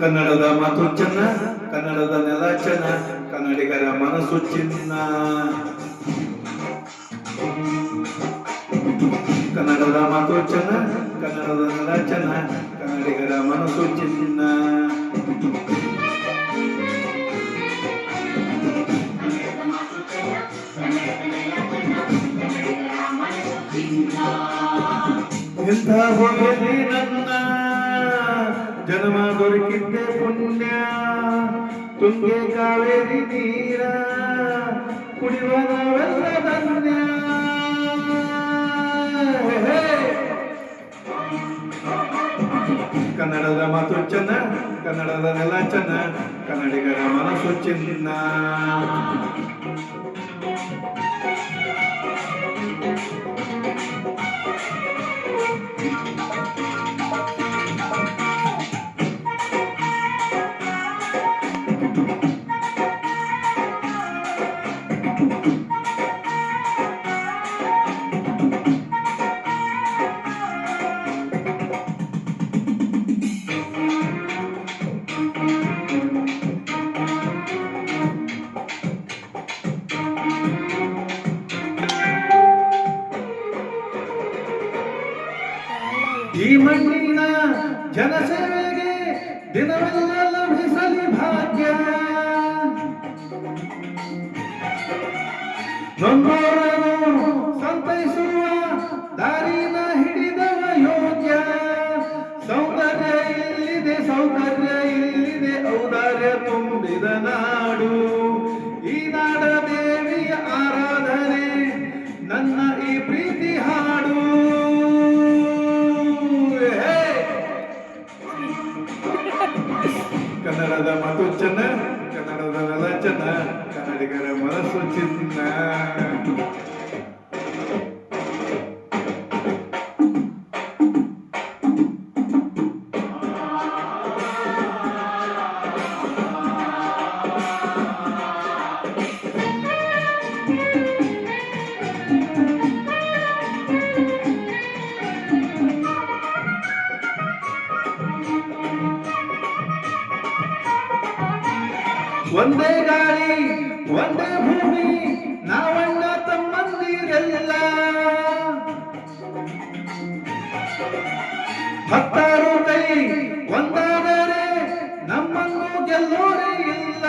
ಕನ್ನಡದ ಮಾತು ಚೆನ್ನ ಕನ್ನಡದ ನೆಲ ಚೆನ್ನ ಕನ್ನಡಿಗರ ಮನಸ್ಸು ಚಿನ್ನ ಕನ್ನಡದ ಮಾತು ಚೆನ್ನ ಕನ್ನಡದ ನೆಲ ಚೆನ್ನ ಕನ್ನಡಿಗರ ಮನಸ್ಸು ಚಿನ್ನ ಇಂಥ ಹೋಗಲಿ ನನ್ನ ಜನ್ಮ ದೊರಕಿದ್ದೆ ಪುಣ್ಯ. ತುಂಗೆ ಕಾವೇರಿ ನೀರ ಕುಡಿಯುವ ನಾವೆಲ್ಲ ಧನ್ಯ. ಕನ್ನಡದ ಮಾತು ಚೆನ್ನ, ಕನ್ನಡದ ನೆಲ ಚೆನ್ನ, ಕನ್ನಡಿಗರ ಮನಸ್ಸು ಚಿನ್ನ. ಈ ಮಣ್ಣಿನ ಜನಸೇವೆಗೆ ದಿನವೆಲ್ಲ ಲಭಿಸಲಿ ಭಾಗ್ಯ ನೊಂದೋರನು ಕನ್ನಡದ ಮಾತು ಚೆನ್ನ ಕನ್ನಡದ ನೆಲ ಚೆನ್ನ ಕನ್ನಡಿಗರ ಮನಸ್ಸು ಚಿನ್ನ ಒಂದೇ ಗಾಳಿ, ಒಂದೇ ಭೂಮಿ, ನಾವಣ್ಣ ತಮ್ಮಂದಿರೆಲ್ಲ. ಹತ್ತಾರು ಕೈ ಒಂದಾದರೆ ನಮ್ಮನ್ನು ಗೆಲ್ಲೋರೇ ಇಲ್ಲ.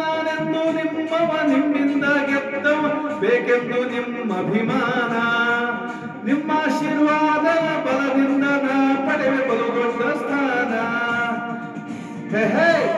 ನಾನೆಂದು ನಿಮ್ಮವ, ನಿಮ್ಮಿಂದ ಗೆದ್ದವ, ಬೇಕೆಂದು ನಿಮ್ಮ ಅಭಿಮಾನ. ನಿಮ್ಮ ಆಶೀರ್ವಾದ, ಬಲದಿಂದ ನಾ ಪಡೆವೆ ಬಲು ದೊಡ್ಡ ಸ್ಥಾನ ಹೇ.